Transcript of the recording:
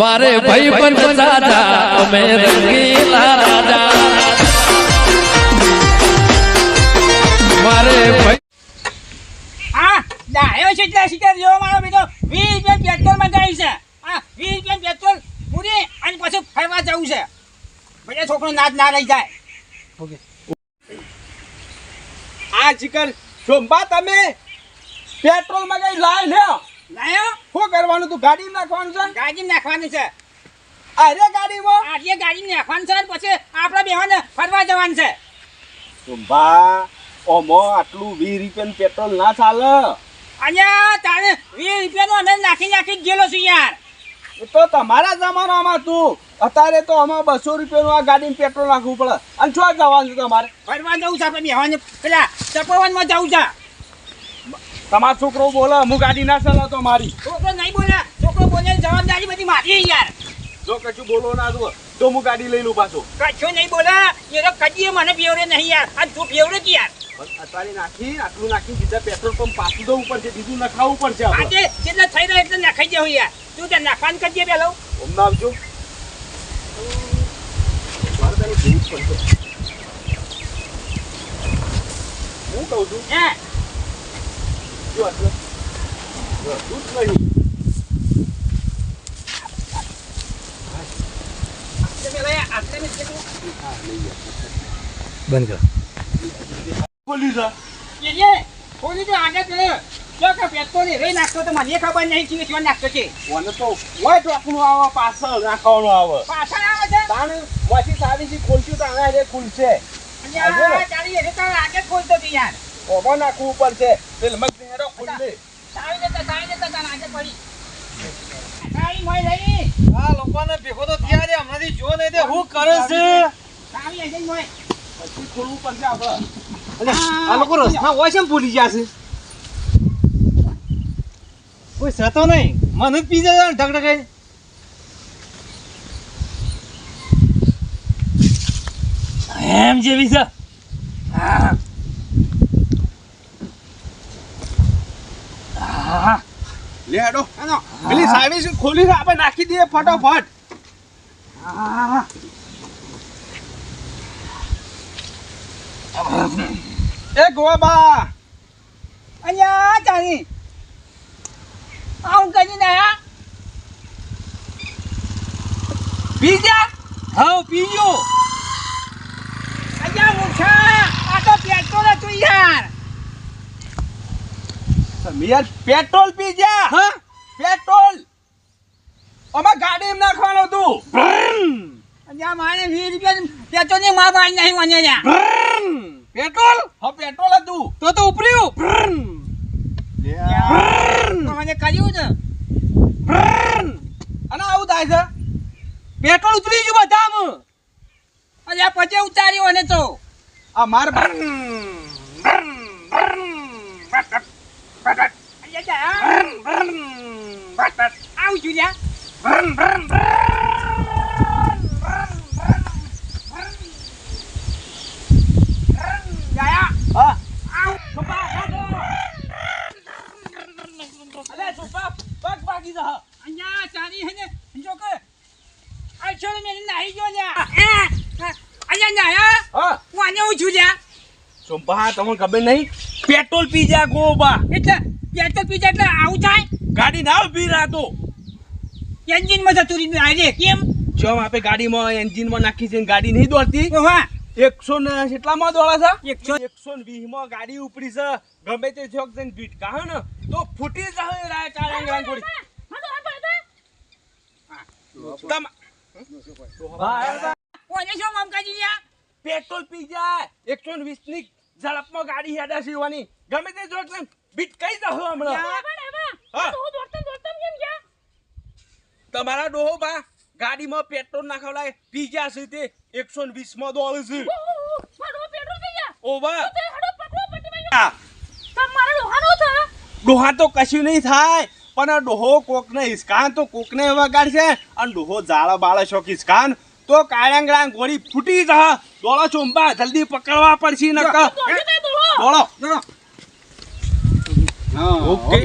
મારે ભાઈ પણ દાદા અમે રંગીલા રાજા. મારે ભાઈ આ ડાયો છે એટલે શિકાર જેવો મારો બેટો. વીસ રૂપિયા પેટ્રોલ છે. આ રૂપિયા પેટ્રોલ પૂરી અને પછી ફરવા જવું છે. બધા છોકરો નાચ ના રહી જાય. આ ચિકન સોમબા તમે પેટ્રોલમાં કઈ લાય લ્યો લાયો? કરવાનું તું? ગાડી નાખવાનું છે? ગાડી નાખવાની છે. અરે ગાડીમાં? આજે ગાડી નાખવાનું છે અને પછી આપણે બેવાને ફરવા જવાનું છે. ભા ઓમો આટલું વીસ રૂપિયાનું પેટ્રોલ ના ચાલે. અહીંયા તારે વીસ રૂપિયાનો અમે નાખી નાખી જ ગયેલો છું યાર. તો તમારા જમાનામાં તું. અત્યારે તો આમાં બસો રૂપિયાનું આ ગાડીમાં પેટ્રોલ નાખવું પડે. અને છો જવાનું છે તમારે? ફરવા જવું છે આપણે બેવાને પેલા તપોવનમાં જવું છે. તમારો છોકરો બોલે હું ગાડી ના ચલાવતો મારી. છોકરો નહીં બોલે છોકરો બોલે જવાબદારી બધી મારી યાર. જો કશું બોલો ના જુઓ તો હું ગાડી લઈ લઉં પાછો. કશું નહીં બોલે એ તો કદી મને બેવડે નહીં યાર. આ તું બેવડે કે યાર? અત્યારે નાખી આટલું નાખી બીજા પેટ્રોલ પંપ પાછું જવું પડશે બીજું નખાવું પડશે આજે જેટલા થઈ રહ્યા એટલે નખાઈ દેવું યાર. તું ત્યાં નાખવાનું કરજે પેલો. હમણાં આવજો. મારે તને જોવું પડશે. હું કહું છું હે? જો તું નહીં તે તે તું- ખોલી જા એ ખોલી આગળ પેલો. જો કે પેટ્રોલ એ રહી નાખતો તો મને ખબર નહીં કે શું નાખતો છે મને તો ટોકનું આવે પાછળ નાખવાનું આવે. પાછળ આવે છે? તાણે સારી સાડીથી ખોલશું તાણે હારે ખુલશે. અને આ તારી એ તો આગળ ખોલતો યાર. ઓમાં નાખવું પડશે પેલ મગ હેડો ખોલી દે સાવી દેતા સાવી દેતા તાર આગળ પડી. સાવી મોય લઈ. આ લોકોને ભેગો તો ત્યાં રે હમણાંથી જો નહીં તે હું કરે છે? સાવી જઈ મોય. પછી ખોલવું પડશે આપણે આ લોકો રસ્તા હોય છે ને ભૂલી ગયા છે. કોઈ સતો નહીં. મને પી જાય ઢગઢગાઈ એમ જેવી છે. હા. લે હેડો. પેલી સાવી ખોલી આપણે નાખી દઈએ ફટાફટ. એ ગોબા અહીંયા ચાલી આવું કરી દયા બીજા હા પીજો અહીંયા મૂર્ખા આ તો પેટ્રોલ હતું યાર. યાર પેટ્રોલ પી જા. હા? પેટ્રોલ. આમાં ગાડીમાં નાખવાનું હતું. અહીંયા માણે વીસ રૂપિયા પેટ્રોલની માં પાડી નહીં મને ત્યાં પેટ્રોલ? હા પેટ્રોલ હતું. તો તો ઉપર્યું. મને કર્યું છે. અને આવું થાય છે? પેટ્રોલ ઉતરી ગયું બધામાં. અને પછી ઉતાર્યું અને તો. આ માર અહીંયા જા, હા? આવું છું લ્યા જાયા હા આવ છુપા અલે સુપા પગ ભાગી જા અહીંયા તારી હે ને જો કે અચોલ મેં નાહી ગયો લ્યા અહીંયા નાયા હા હું હું છું લ્યા. સુપા તમને ખબર નહીં? પેટ્રોલ પી જા ગોબા એટલે પેટ્રોલ પીધા એટલે આવું થાય? ગાડી ના ઊભી રાતો એન્જિનમાં જતું રહ્યું. આજે કેમ? જો આપણે ગાડીમાં એન્જિનમાં નાખી છે ગાડી નહીં દોડતી. હા એકસો ને કેટલામાં દોડે છે? એકસો. એકસો ને વીસમાં ગાડી ઉપડી છે. ગમે તે જોક જઈને ભીટકા હે ને? તો ફૂટી જાય રાય ચાલે રાંગ લ્યા પેટ્રોલ પી જાય. એકસો ને વીસની ઝડપમાં ગાડી હેડા સીવાની ગમે તે જોક જઈને ભીટકાઈ જાવ હમણાં. હા. તમારા ડોહો બા ગાડીમાં પેટ્રોલ નાખવલાય પી ગયા છે તે એકસો ને વીસમાં દોડે છે. ઓવા ડોહા તો કશું નહીં થાય પણ ડોહો કોકને હિસકાન તો કોકને વગાડશે અને ડોહો જાળા બાળા શોખ હિસકાન તો કાળાંગળા ગોળી ફૂટી જા દોડો ચોંબા જલ્દી પકડવા પડશે નકર. દોડો ઓકે.